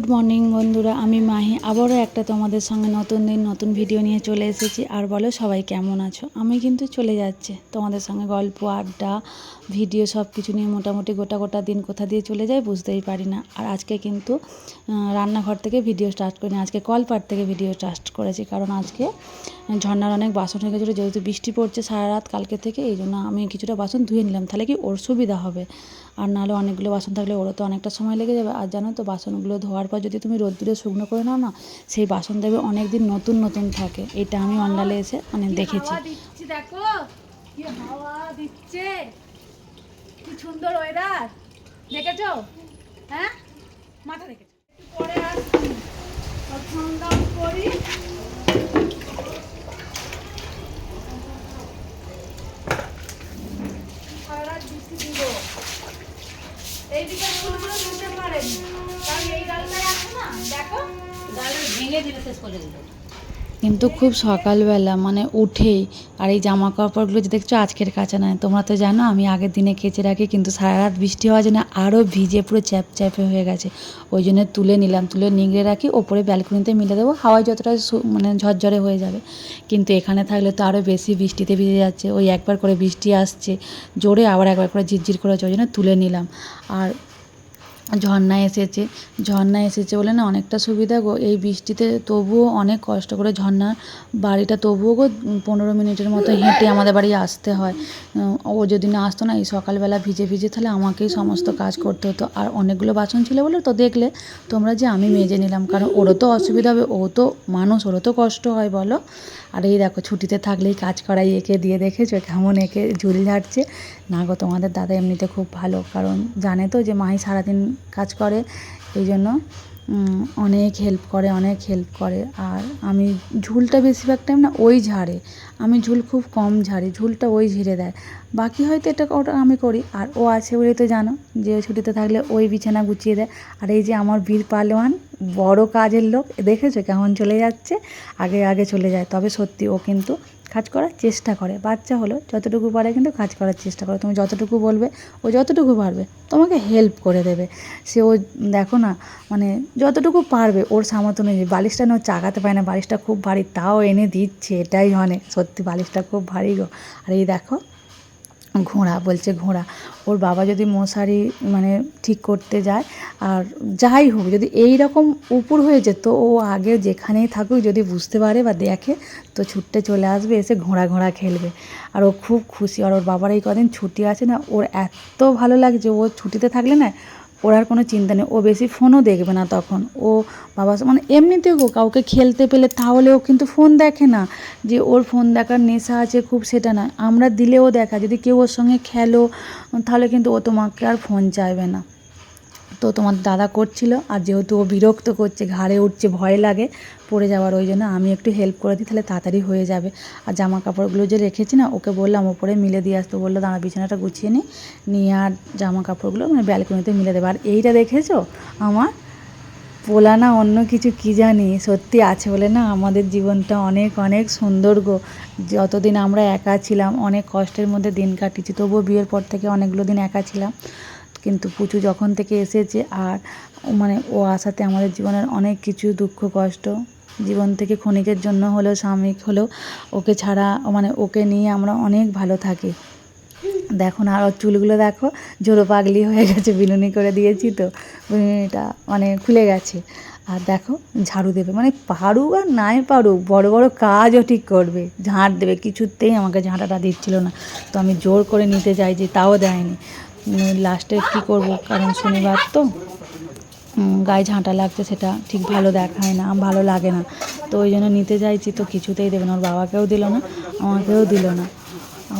Good morning বন্ধুরা, আমি মাহি। আবারও একটা তোমাদের সঙ্গে নতুন দিন, নতুন ভিডিও নিয়ে চলে এসেছি। আর বলো, সবাই কেমন আছো? আমি কিন্তু চলে যাচ্ছে। তোমাদের সঙ্গে গল্প, আড্ডা, ভিডিও সব কিছু নিয়ে মোটামুটি গোটা গোটা দিন কোথা দিয়ে চলে যায় বুঝতেই পারি না। আর আজকে কিন্তু রান্নাঘর থেকে ভিডিও স্টার্ট করিনি। আজকে কলপাট থেকে ভিডিও স্টার্ট করেছি। কারণ আজকে ঝর্নার অনেক বাসন হয়ে গেছিল। যেহেতু বৃষ্টি পড়ছে সারা রাত কালকে থেকে, এই জন্য আমি কিছুটা বাসন ধুয়ে নিলাম। তাহলে কি ওর সুবিধা হবে? আর নাহলে অনেকগুলো বাসন থাকলে ওরা তো অনেকটা সময় লেগে যাবে। আর জানো তো বাসনগুলো ধোয়ার পর যদি তুমি রোদ্দুরে শুকনো করে নাও না সেই বাসন দেবে অনেক দিন নতুন নতুন থাকে। এটা আমি অন্ডালে এসে মানে দেখেছি। হাওয়া দিচ্ছে দেখো? কি হাওয়া দিচ্ছে? কি সুন্দর ওয়েদার দেখেছ? হ্যাঁ? মাথা দেখেছ? পরে আসছি। করি সারা রাত বৃষ্টি দিব এইদিকে ফুলগুলো ধুতে পারেন। কারণ এই ডালটাই আছে না, দেখো। ভেঙে দিলে শেষ করে দিল কিন্তু খুব সকালবেলা মানে উঠেই। আর এই জামা কাপড়গুলো যে দেখছ আজকের কাঁচা নয় তোমরা তো জানো আমি আগের দিনে কেচে রাখি, কিন্তু সারা রাত বৃষ্টি হওয়ার জন্য আরও ভিজে পুরো চ্যাপ চ্যাপে হয়ে গেছে। ওই জন্য তুলে নিলাম, তুলে নিংড়ে রাখি, ওপরে ব্যালকনিতে মিলে দেবো, হাওয়ায় যতটা মানে ঝরঝরে হয়ে যাবে। কিন্তু এখানে থাকলে তো আরও বেশি বৃষ্টিতে ভিজে যাচ্ছে, ওই একবার করে বৃষ্টি আসছে, জোরে আবার একবার করে ঝিরঝির করে ওই জন্য তুলে নিলাম। আর ঝর্ণা এসেছে। ঝর্ণা এসেছে বলে না অনেকটা সুবিধা গো। এই বৃষ্টিতে তবুও অনেক কষ্ট করে ঝর্ণা বাড়িটা তবুও গো পনেরো মিনিটের মতো হেঁটে আমাদের বাড়ি আসতে হয়। ও যদি না আসতো না, এই সকালবেলা ভিজে ভিজে তাহলে আমাকেই সমস্ত কাজ করতে হতো। আর অনেকগুলো বাসন ছিল বলে তো দেখলে তোমরা যে আমি মেজে নিলাম। কারণ ওরও তো অসুবিধা হবে, ও তো মানুষ, ওরও তো কষ্ট হয় বলো। আর এই দেখো, ছুটিতে থাকলেই কাজ করাই একে দিয়ে দেখেছ কেমন একে ঝুল ঝাড়ছে। না গো, তোমাদের দাদা এমনিতে খুব ভালো, কারণ জানে তো যে মাই সারাদিন কাজ করে, এই জন্য অনেক হেল্প করে, অনেক হেল্প করে। আর আমি ঝুলটা বেশিরভাগ টাইম না ওই ঝাড়ে, আমি ঝুল খুব কম ঝাড়ি, ঝুলটা ওই ঝেড়ে দেয়। বাকি হয়তো এটা ওটা আমি করি, আর ও আছে বলেই তো জানো, যে ছুটিতে থাকলে ওই বিছানা গুছিয়ে দেয়। আর এই যে আমার বীর পালোয়ান বড় কাজের লোক। দেখেছ কেমন চলে যাচ্ছে? আগে আগে চলে যায়। তবে সত্যি ও কিন্তু কাজ করার চেষ্টা করে। বাচ্চা হলো যতটুকু পারে কিন্তু কাজ করার চেষ্টা করে। তুমি যতটুকু বলবে, ও যতটুকু পারবে, তোমাকে হেল্প করে দেবে। সে ও, দেখো না মানে যতটুকু পারবে, ওর সামর্থ্য অনুযায়ী বালিশটা না চাগাতে পারে না। বালিশটা খুব ভারী, তাও এনে দিচ্ছে। এটাই অনেক সত্যি বালিশটা খুব ভারী গো। আর এই দেখো ঘোড়া, বলছে ঘোড়া। ওর বাবা যদি মশারি মানে ঠিক করতে যায়, আর যাই হোক, যদি এই রকম উপর হয়ে যেত, ও আগে যেখানেই থাকুক, যদি বুঝতে পারে বা দেখে, তো ছুটতে চলে আসবে, এসে ঘোড়া ঘোড়া খেলবে। আর ও খুব খুশি। আর ওর বাবার এই কদিন ছুটি আছে না, ওর এত ভালো লাগছে, ও ছুটিতে থাকলে না ওর আর কোনো চিন্তা নেই। ও বেশি ফোনও দেখবে না তখন। ও বাবা মানে এমনিতেও কাউকে খেলতে পেলে তাহলে ও কিন্তু ফোন দেখে না। যে ওর ফোন দেখার নেশা আছে খুব সেটা না। আমরা দিলেও দেখা। যদি কেউ ওর সঙ্গে খেলো, তাহলে কিন্তু ও তোমাকে আর ফোন চাইবে না। তো তোমার দাদা করছিল, আর যেহেতু ও বিরক্ত করছে, ঘাড়ে উঠছে, ভয় লাগে, পড়ে যাওয়ার ওই জন্য আমি একটু হেল্প করে দিই, তাহলে তাড়াতাড়ি হয়ে যাবে। আর জামা কাপড়গুলো যে রেখেছি না, ওকে বললাম ওপরে মিলে দিয়ে আসতে বলল, দাঁড়া, বিছানাটা গুছিয়ে নিই নিয়ে আর জামা কাপড়গুলো মানে ব্যালকনিতে মিলে দেবে। আর এইটা দেখেছ? আমার পোলা না অন্য কিছু কি জানি, সত্যি আছে বলে না, আমাদের জীবনটা অনেক অনেক সুন্দর গো। যতদিন আমরা একা ছিলাম, অনেক কষ্টের মধ্যে দিন কাটিয়েছি, তবুও বিয়ের পর থেকে অনেকগুলো দিন একা ছিলাম। কিন্তু পুচু যখন থেকে এসেছে আর মানে ও আসাতে আমাদের জীবনের অনেক কিছু দুঃখ, কষ্ট, জীবন থেকে ক্ষণিকের জন্য হলেও, সাময়িক হলেও ওকে ছাড়া মানে ওকে নিয়ে আমরা অনেক ভালো থাকি। দেখো না, আর চুলগুলো দেখো জোরো পাগলি হয়ে গেছে, বিনুনি করে দিয়েছি তো, বিনুনিটা মানে খুলে গেছে। আর দেখো, ঝাড়ু দেবে মানে পারুক আর নাই পারুক, বড় বড় কাজও ঠিক করবে ঝাঁট দেবে, কিছুতেই আমাকে ঝাঁটাটা দিচ্ছিল না। তো আমি জোর করে নিতে চাইছি তাও দেয়নি। লাস্টে কী করব? কারণ শনিবার তো গায়ে ঝাঁটা লাগছে, সেটা ঠিক ভালো দেখায় না, ভালো লাগে না। তো ওই জন্য নিতে চাইছি, তো কিছুতেই দেবে না। ওর বাবাকেও দিল না, আমাকেও দিল না।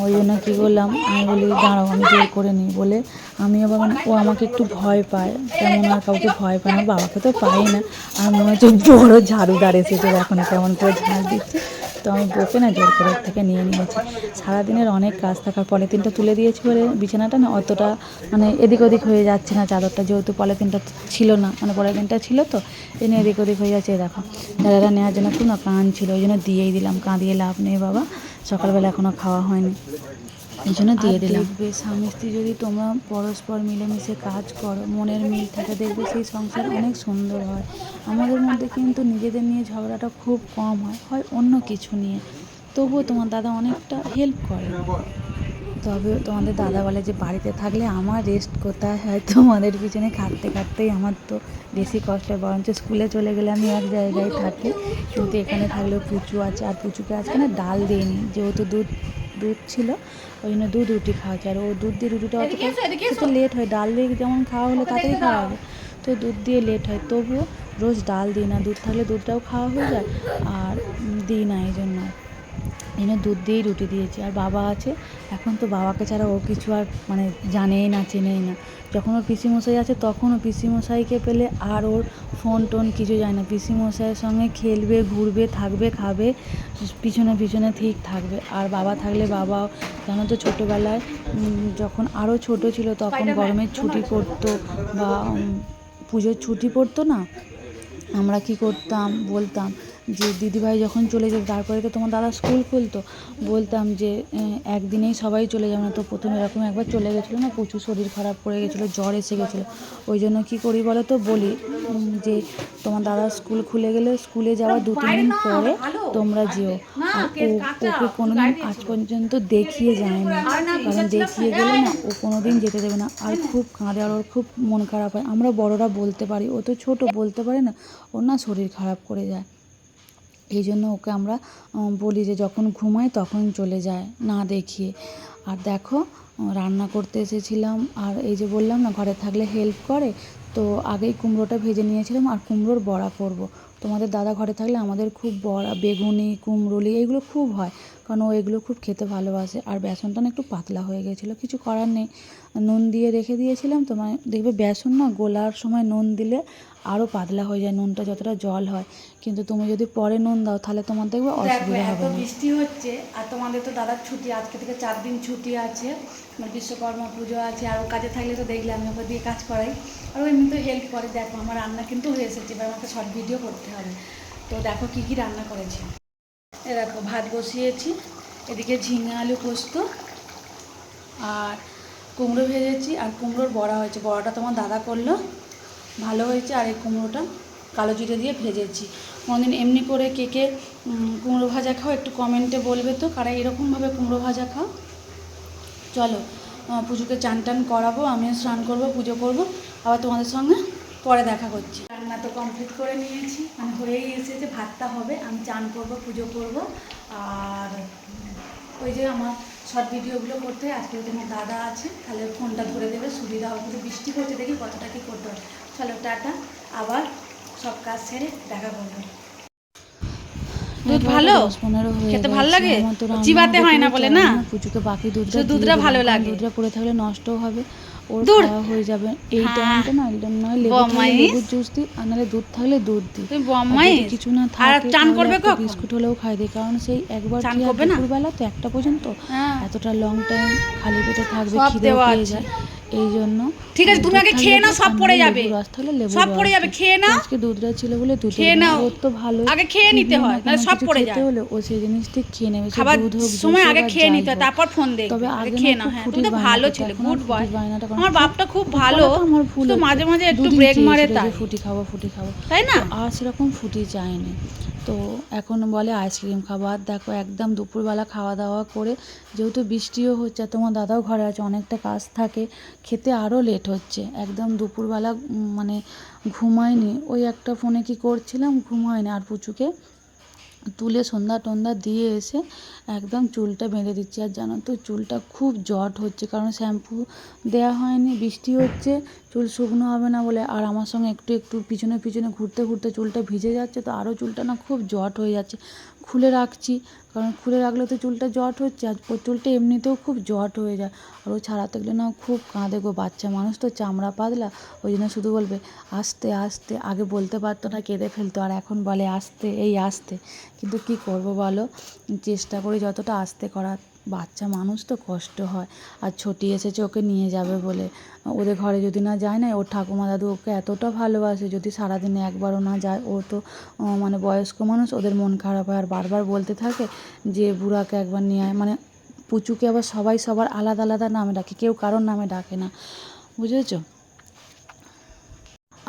ওই জন্য কী করলাম, আমি বলি, দাঁড়াও, আমি জোর করে নিই। বলে, আমি আবার মানে ও আমাকে একটু ভয় পায়। তেমন আর কাউকে ভয় পায় না, বাবাকে তো পাই না। আর মনে হচ্ছে বড়ো ঝাড়ুদার এসেছে এখন কেমন করে ঝাড় দিচ্ছে। তো আমি বসে না জোর করে থেকে নিয়ে নিয়েছি। সারাদিনের অনেক কাজ থাকার পলিথিনটা তুলে দিয়েছি বলে বিছানাটা না অতটা মানে এদিক ওদিক হয়ে যাচ্ছে না, চাদরটা যেহেতু পলিথিনটা ছিল না মানে পলিথিনটা ছিল তো এই এদিক ওদিক হয়ে যাচ্ছে। দেখো দাদাটা নেওয়ার জন্য খুব না কান ছিল ওই জন্য দিয়েই দিলাম, কাঁদিয়ে লাভ নেই বাবা, সকালবেলা এখনও খাওয়া হয়নি। এই জন্য দিয়ে দিলাম। দেখবে স্বামী স্ত্রী যদি তোমরা পরস্পর মিলেমিশে কাজ করো মনের মিল থাকে দেখবে সেই সংসার অনেক সুন্দর হয়। আমাদের মধ্যে কিন্তু নিজেদের নিয়ে ঝগড়াটা খুব কম হয় হয় অন্য কিছু নিয়ে। তবুও তোমার দাদা অনেকটা হেল্প করে। তবে তোমাদের দাদা বলে যে বাড়িতে থাকলে আমার রেস্ট কোথায় হয়। তোমাদের পিছনে খাটতে খাটতেই আমার তো বেশি কষ্ট হয়। বরঞ্চ স্কুলে চলে গেলে আমি এক জায়গায় থাকি। কিন্তু এখানে থাকলেও পুচু আছে আর পুচুকে আজকে না ডাল দিইনি। যেহেতু দুধ দুধ ছিল ওই জন্য দুধ রুটি খাওয়া যায় আর ও দুধ দিয়ে রুটিটা অত অতটা লেট হয় ডাল দিয়ে যেমন খাওয়া হলে তাতেই খাওয়া হবে। তো দুধ দিয়ে লেট হয় তবুও রোজ ডাল দিই না দুধ থাকলে দুধটাও খাওয়া হয়ে যায় আর দিই না এই জন্য। জন্য দুধ দিয়েই রুটি দিয়েছি। আর বাবা আছে এখন তো বাবাকে ছাড়া ও কিছু আর মানে জানেই না চেনেই না। যখন ওর পিসিমশাই আছে তখন ও পিসিমশাইকে পেলে আর ওর ফোন টোন কিছু যায় না। পিসিমশাইয়ের সঙ্গে খেলবে ঘুরবে থাকবে খাবে পিছনে পিছনে ঠিক থাকবে। আর বাবা থাকলে বাবা জানো তো ছোটোবেলায় যখন আরও ছোট ছিল তখন গরমের ছুটি পড়তো বা পুজোর ছুটি পড়তো না? আমরা কি করতাম বলতাম যে দিদিভাই যখন চলে যেত তারপরে তো তোমার দাদা স্কুল খুলতো। বলতাম যে একদিনেই সবাই চলে যাবে না তো প্রথমে এরকম একবার চলে গেছিল না প্রচুর শরীর খারাপ করে গেছিল জ্বর এসে গেছিল। ওই জন্য কী করি বলো তো বলি যে তোমার দাদা স্কুল খুলে গেলে স্কুলে যাওয়ার দু তিন দিন পরে তোমরা যেও। আর ও ওকে কোনোদিন আজ পর্যন্ত দেখিয়ে যায় না কারণ দেখিয়ে গেলে না ও কোনো দিন যেতে দেবে না। আর খুব কাঁদে আর ওর খুব মন খারাপ হয়। আমরা বড়রা বলতে পারি ও তো ছোট বলতে পারে না ওর না শরীর খারাপ করে যায়। এই জন্য ওকে আমরা বলি যে যখন ঘুমায় তখন চলে যায়, না দেখিয়ে আর দেখো রান্না করতে এসেছিলাম, আর এই যে বললাম না, ঘরে থাকলে হেল্প করে, তো আগেই কুমড়োটা ভেজে নিয়েছিলাম, আর কুমড়োর বড়া করব। তোমাদের দাদা ঘরে থাকলে আমাদের খুব বড়া, বেগুনি, কুমড়োলি এইগুলো খুব হয় কারণ ও এগুলো খুব খেতে ভালোবাসে। আর বেসনটা না একটু পাতলা হয়ে গেছিল কিছু করার নেই। নুন দিয়ে রেখে দিয়েছিলাম তো মানে দেখবে বেসন না গোলার সময় নুন দিলে আরও পাতলা হয়ে যায় নুনটা যতটা জল হয়। কিন্তু তুমি যদি পরে নুন দাও তাহলে তোমার দেখবে অসুবিধা হবে না। বৃষ্টি হচ্ছে আর তোমাদের তো দাদার ছুটি আজকে থেকে চার দিন ছুটি আছে। মানে বিশ্বকর্মা পুজো আছে আর ও কাজে থাকলে তো দেখলে আমি ওকে দিয়ে কাজ করাই। আর ও এমনিতে হেল্প করে দেখো আমার রান্না কিন্তু হয়ে এসেছে এবার আমাকে শর্ট ভিডিও করতে হবে। তো দেখো কী কী রান্না করেছি। এ দেখো, ভাত বসিয়েছি। এদিকে ঝিঙে আলু পোস্ত আর কুমড়ো ভেজেছি, আর কুমড়োর বড়া হয়েছে। বড়াটা তোমার দাদা করল। ভালো হয়েছে, আর এই কুমড়োটা কালো জিরে দিয়ে ভেজেছি। কোনোদিন এমনি করে কে কে কুমড়ো ভাজা খাও, একটু কমেন্টে বলবে তো, কারা এরকমভাবে কুমড়ো ভাজা খাও। চলো পুজোকে চান টান করাবো, আমিও স্নান করব, পুজো করব। আবার তোমাদের সঙ্গে পরে দেখা করছি। রান্না তো কমপ্লিট করে নিয়েছি। মানে হয়েই এসেছে ভাতটা হবে আমি চান করব পুজো করব। আর ওই যে আমার শর্ট ভিডিওগুলো করতে আজকে তোমার দাদা আছে তাহলে ফোনটা ধরে দেবে সুবিধা হবে। কিন্তু বৃষ্টি পড়ছে দেখি কতটা কি করতে হবে চলো টাটা। আবার সব কাজ সেরে দেখা করব। দুধ ভালো? খেতে ভালো লাগে? চিবাতে হয় না বলে না? পুচুকে বাকি দুধটা দুধটা ভালো লাগে। দুধটা পড়ে থাকলে নষ্টও হবে। ওর খাওয়া হয়ে যাবে এই হ্যাঁ। টাইমটা না একদম নয় লেবু থাকলে বম্মাইস। লেবুর জুস দিই আর নাহলে দুধ থাকলে দুধ দিই কিছু না থাকে চান করবে? বিস্কুট হলেও খাই দিই কারণ সেই একবার কি? দুপুরবেলা তো একটা পর্যন্ত হ্যাঁ এতটা লং টাইম খালি পেটে থাকবে খিদে পেয়ে যায় এই জন্য ঠিক আছে, তুমি আগে খেয়ে নাও, সব পড়ে যাবে। রস থাকলে লেবুর সব পড়ে যাবে, খেয়ে নাও। আজকে দুধটা ছিল বলে দুধ খেয়ে নাও। তো ভালো আগে খেয়ে নিতে হয়, নাহলে সব পড়ে যায়। হলে ও সেই জিনিস ঠিক খেয়ে নেবে খাবার সময় আগে খেয়ে নিতে হয় তারপর ফোন দেখবে তবে আগে খেয়ে নাও হ্যাঁ তুমি তো ভালো ছিলে গুড বয়। আমার বাপটা খুব ভালো আমার ভুল তো মাঝে মাঝে একটু ব্রেক মারে তাই ফুটি খাব ফুটি খাব তাই না আর সেরকম ফুটি চায়নি তো এখন বলে আইসক্রিম খাব আর দেখো একদম দুপুরবেলা খাওয়া দাওয়া করে যেহেতু বৃষ্টিও হচ্ছে তোমার দাদাও ঘরে আছে অনেকটা কাজ থাকে খেতে আরও লেট হচ্ছে। একদম দুপুরবেলা মানে ঘুমায়নি। ওই একটা ফোনে কি করছিলাম? ঘুমায়নি। আর পুচুকে তুলে সন্ধ্যা টন্ধা দিয়ে এসে একদম চুলটা বেঁধে দিচ্ছি। আর জানো তো, চুলটা খুব জট হচ্ছে। কারণ শ্যাম্পু দেওয়া হয়নি, বৃষ্টি হচ্ছে। চুল শুকনো হবে না বলে, আর আমার সঙ্গে একটু একটু পিছনে পিছনে ঘুরতে ঘুরতে চুলটা ভিজে যাচ্ছে, তো আরও চুলটা না খুব জট হয়ে যাচ্ছে। খুলে রাখছি, কারণ খুলে রাখলে তো চুলটা জট হচ্ছে, আর ওর চুলটা এমনিতেও খুব জট হয়ে যায়। আর ও ছাড়াতে গেলে না খুব কাঁদে গো বাচ্চা মানুষ, তো চামড়া পাতলা, ওই জন্য শুধু বলবে, আস্তে আস্তে। আগে বলতে পারতো না, কেঁদে ফেলতো, আর এখন বলে, আস্তে, এই আস্তে। কিন্তু কি করব বলো, চেষ্টা করি যতটা আস্তে করার। বাচ্চা মানুষ তো কষ্ট হয়। আর ছুটি এসেছে, ওকে নিয়ে যাবে বলে। ওদের ঘরে যদি না যায় না, ওর ঠাকুমা দাদু ওকে এতটা ভালোবাসে, যদি সারাদিনে একবারও না যায়, ও তো মানে বয়স্ক মানুষ, ওদের মন খারাপ হয়। আর বারবার বলতে থাকে যে, বুড়াকে একবার নিয়ে আয়। মানে পুচুকে আবার সবাই সবার আলাদা আলাদা নামে ডাকে, কেউ কারোর নামে ডাকে না। বুঝেছ?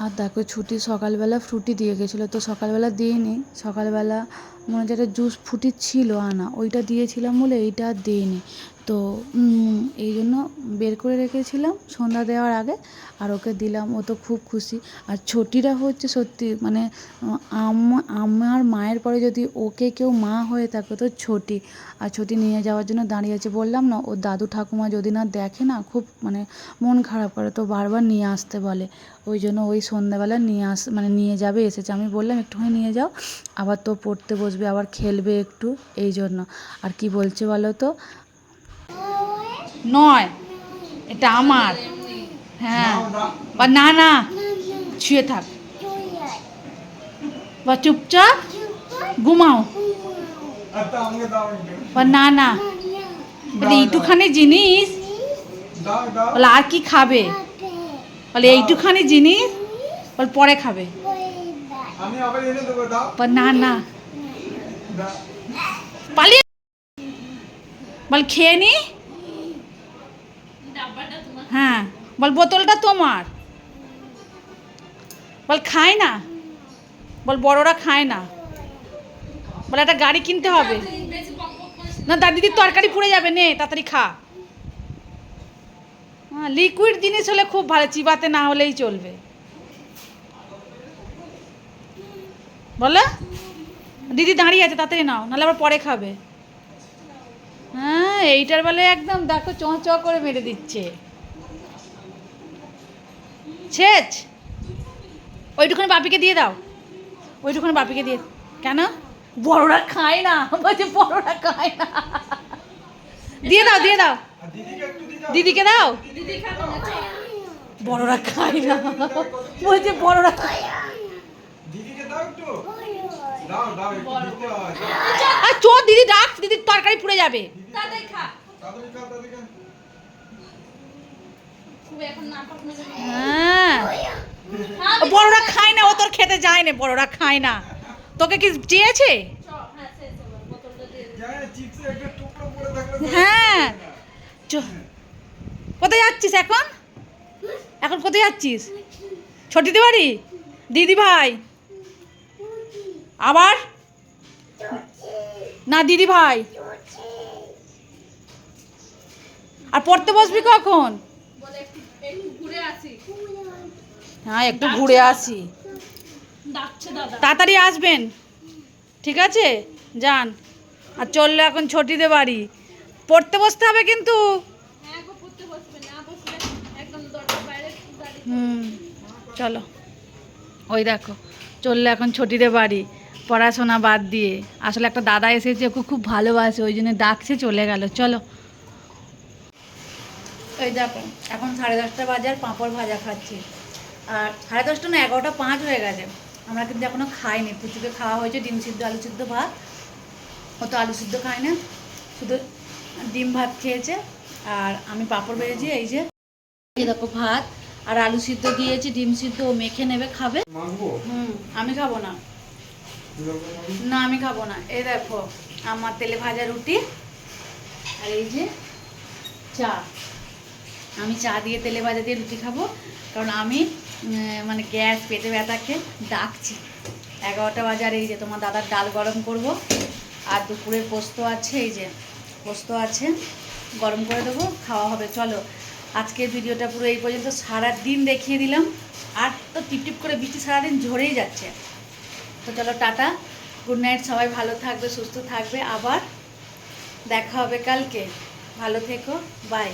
আর দেখো, ছুটি সকালবেলা, ফ্রুটি দিয়ে গেছিল। তো সকালবেলা দিইনি। সকালবেলা মনে একটা জুস ফ্রুটি ছিল আনা। ওইটা দিয়েছিলাম বলে এইটা আর দিইনি। তো এই জন্য বের করে রেখেছিলাম সন্ধ্যা দেওয়ার আগে আর ওকে দিলাম। ও তো খুব খুশি। আর ছোটিরা হচ্ছে সত্যি মানে আম- আমার মায়ের পরে যদি ওকে কেউ মা হয়ে থাকে তো ছোটি। আর ছোটি নিয়ে যাওয়ার জন্য দাঁড়িয়ে আছে। বললাম, না, ওর দাদু ঠাকুমা যদি না দেখে না, খুব মানে মন খারাপ করে, তো বারবার নিয়ে আসতে বলে। ওই জন্য ওই সন্ধ্যাবেলা নিয়ে আস মানে নিয়ে যাবে, এসেছে। আমি বললাম, একটুখানি নিয়ে যাও, আবার তো পড়তে বসবে আবার খেলবে একটু এই জন্য। আর কি বলছে বলো তো? নয় এটা আমার। হ্যাঁ। বা না না শুয়ে থাক। বা চুপচাপ ঘুমাও। বা না না। বলে এইটুখানি জিনিস? দাও দাও বলে আর কি খাবে? বলে এইটুখানি জিনিস? বলে পরে খাবে। আমি আবার এনে দেবো দাও। বা না না। পালিয়ে বল খেয়ে নি হ্যাঁ বল বোতলটা তোমার বল খায় না বল বড়রা খায় না বল একটা গাড়ি কিনতে হবে না দাদিদির দিদির তরকারি পুড়ে যাবে নে তাড়াতাড়ি খা হ্যাঁ লিকুইড জিনিস হলে খুব ভালো চিবাতে না হলেই চলবে বলো দিদি দাঁড়িয়ে আছে, তাড়াতাড়ি নাও, নাহলে আবার পরে খাবে। হ্যাঁ এইটার বেলায় একদম দেখো চঁ চ করে মেরে দিচ্ছে। ছেচ! ওইটুখানি বাপিকে দিয়ে দাও। ওইটুখানি বাপিকে দিয়ে কেন? বড়রা খায় না, বলছে বড়রা খায় না। দিয়ে দাও দিয়ে দাও। দিদিকে দাও। বড়রা খায় না। বলছে বড়রা খায় না। দিদিকে দাও একটু দাও দাও একটু দিতে হয় আর চো দিদি ডাক দিদির তরকারি পুড়ে যাবে। খা। হ্যাঁ। বড়রা খায় না ও তোর খেতে যায় না বড়রা খায় না। তোকে কি চেয়েছে? থাকলে হ্যাঁ। চ- কোথায় যাচ্ছিস এখন? এখন কোথায় যাচ্ছিস? ছটিতে বাড়ি দিদি ভাই আবার? না দিদি ভাই। আর পড়তে বসবি কখন? হ্যাঁ একটু ঘুরে আসি। তাড়াতাড়ি আসবেন। ঠিক আছে? যান। আর চলল এখন ছটিতে বাড়ি। পড়তে বসতে হবে কিন্তু। হুম চলো। ওই দেখো চলল এখন ছটিতে বাড়ি। পড়াশোনা বাদ দিয়ে। আসলে একটা দাদা এসেছে ওকে খুব ভালোবাসে ওই জন্য ডাকছে চলে গেল। চলো। ওই দেখো এখন সাড়ে দশটা বাজে আর পাঁপড় ভাজা খাচ্ছি। আর সাড়ে দশটা না এগারোটা পাঁচ হয়ে গেছে। আমরা কিন্তু এখনও খাইনি। পুচুকে খাওয়া হয়েছে ডিম সিদ্ধ আলু সিদ্ধ ভাত। ও তো আলু সিদ্ধ খায় না। শুধু ডিম ভাত খেয়েছে। আর আমি পাঁপড় ভেজেছি এই যে এই দেখো ভাত। আর আলু সিদ্ধ দিয়েছি ডিম সিদ্ধ ও মেখে নেবে খাবে। হুম আমি খাব না। না, আমি খাব না। এই দেখো, আমার তেলে ভাজা রুটি আর এই যে চা। আমি চা দিয়ে তেলে ভাজা দিয়ে রুটি খাব, কারণ আমি মানে গ্যাস, পেটে ব্যথাকে ডাকছি। এগারোটা বাজে আর এই যে তোমার দাদার ডাল গরম করব, আর দুপুরের পোস্ত আছে, এই যে পোস্ত আছে, গরম করে দেবো, খাওয়া হবে। চলো, আজকের ভিডিওটা পুরো এই পর্যন্ত। সারা দিন দেখিয়ে দিলাম, আর তো টিপটিপ করে বৃষ্টি সারাদিন ঝরেই যাচ্ছে। তো চলো টাটা। গুড নাইট সবাই ভালো থাকবে, সুস্থ থাকবে। আবার দেখা হবে কালকে। ভালো থেকো বাই